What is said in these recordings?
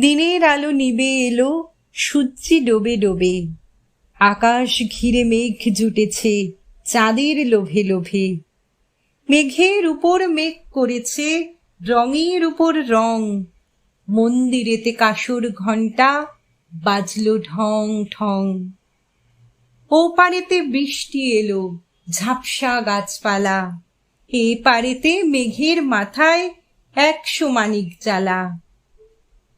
দিনের আলো নিবে এলো, সূর্যি ডোবে ডোবে। আকাশ ঘিরে মেঘ জুটেছে, চাঁদের লোভে লোভে। মেঘের উপর মেঘ করেছে, রঙের উপর রং। মন্দিরেতে কাসর ঘণ্টা বাজলো ঢং ঠং ও পারেতে বৃষ্টি এলো, ঝাপসা গাছপালা। এ পারেতে মেঘের মাথায় একশো মানিক জ্বালা।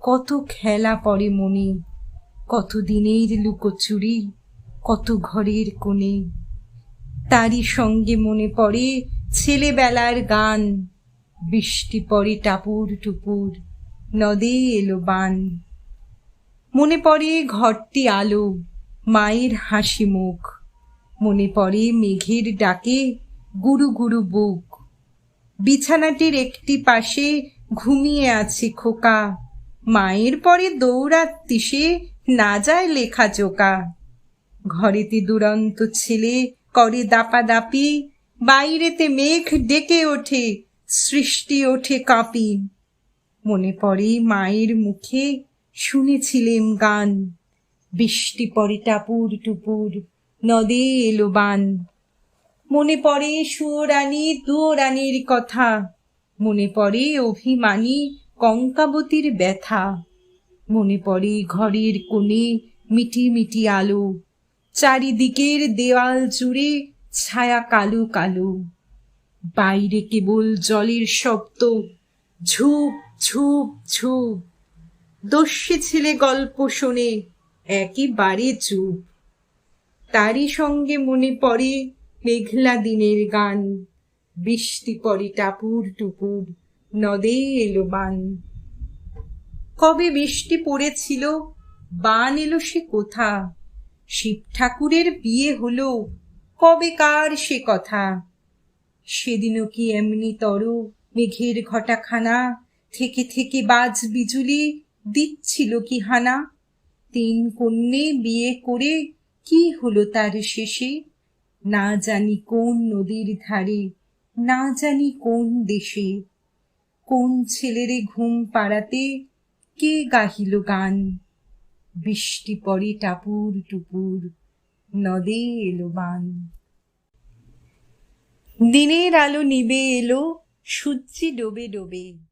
কত খেলা পড়ে মনে। কত দিনের লুকোচুরি, কত ঘরের কোণে। তারই সঙ্গে মনে পড়ে ছেলেবেলার গান। বৃষ্টি পড়ে টাপুর টুপুর, নদে এলো বান। মনে পড়ে ঘরটি আলো, মায়ের হাসি মুখ। মনে পড়ে মেঘের ডাকে গুরু গুরু বুক। বিছানাটির একটি পাশে ঘুমিয়ে আছে খোকা। মায়ের পরে দৌড়াত্তি সে না যায় লেখা চোকা ঘরেতে দুরন্ত ছেলে করে দাপাদাপি, বাইরেতে মেঘ ডেকে ওঠে, সৃষ্টি ওঠে কাঁপি। মনে পড়ে মায়ের মুখে শুনেছিলেম গান। বৃষ্টি পড়ে টাপুর টুপুর, নদে এলো বান। মনে পড়ে সুয়োরানী দুয়োরানীর কথা, মনে পড়ে অভিমানী কঙ্কাবতীর ব্যথা। মনে পড়ে ঘরের কোণে মিটি মিটি আলো। চারিদিকের দেওয়াল জুড়ে ছায়া কালো কালো। বাইরে কেবল জলের শব্দ। ঝুপ ঝুপ ঝুপ। দস্যি ছেলে গল্প শোনে, একেবারে চুপ। তারই সঙ্গে মনে পড়ে মেঘলা দিনের গান। বৃষ্টি পড়ে টাপুর টুপুর। নদে এলো বান। কবে বৃষ্টি পড়েছিল, বান এলো সে কোথা? শিব ঠাকুরের বিয়ে হলো, কবে কার সে কথা? সেদিনও কি এমনি তর, মেঘের ঘটাখানা, থেকে থেকে বাজ বিজুলি দিচ্ছিল কি হানা? তিন কন্যে বিয়ে করে কি হলো তার শেষে? না জানি কোন নদীর ধারে, না জানি কোন দেশে। কোন ছেলেরে ঘুম পাড়াতে? কে গাহিল গান? বৃষ্টি পরে টাপুর টুপুর, নদে এলো বান। দিনের আলো নিবে এলো, সূর্যি ডোবে ডোবে।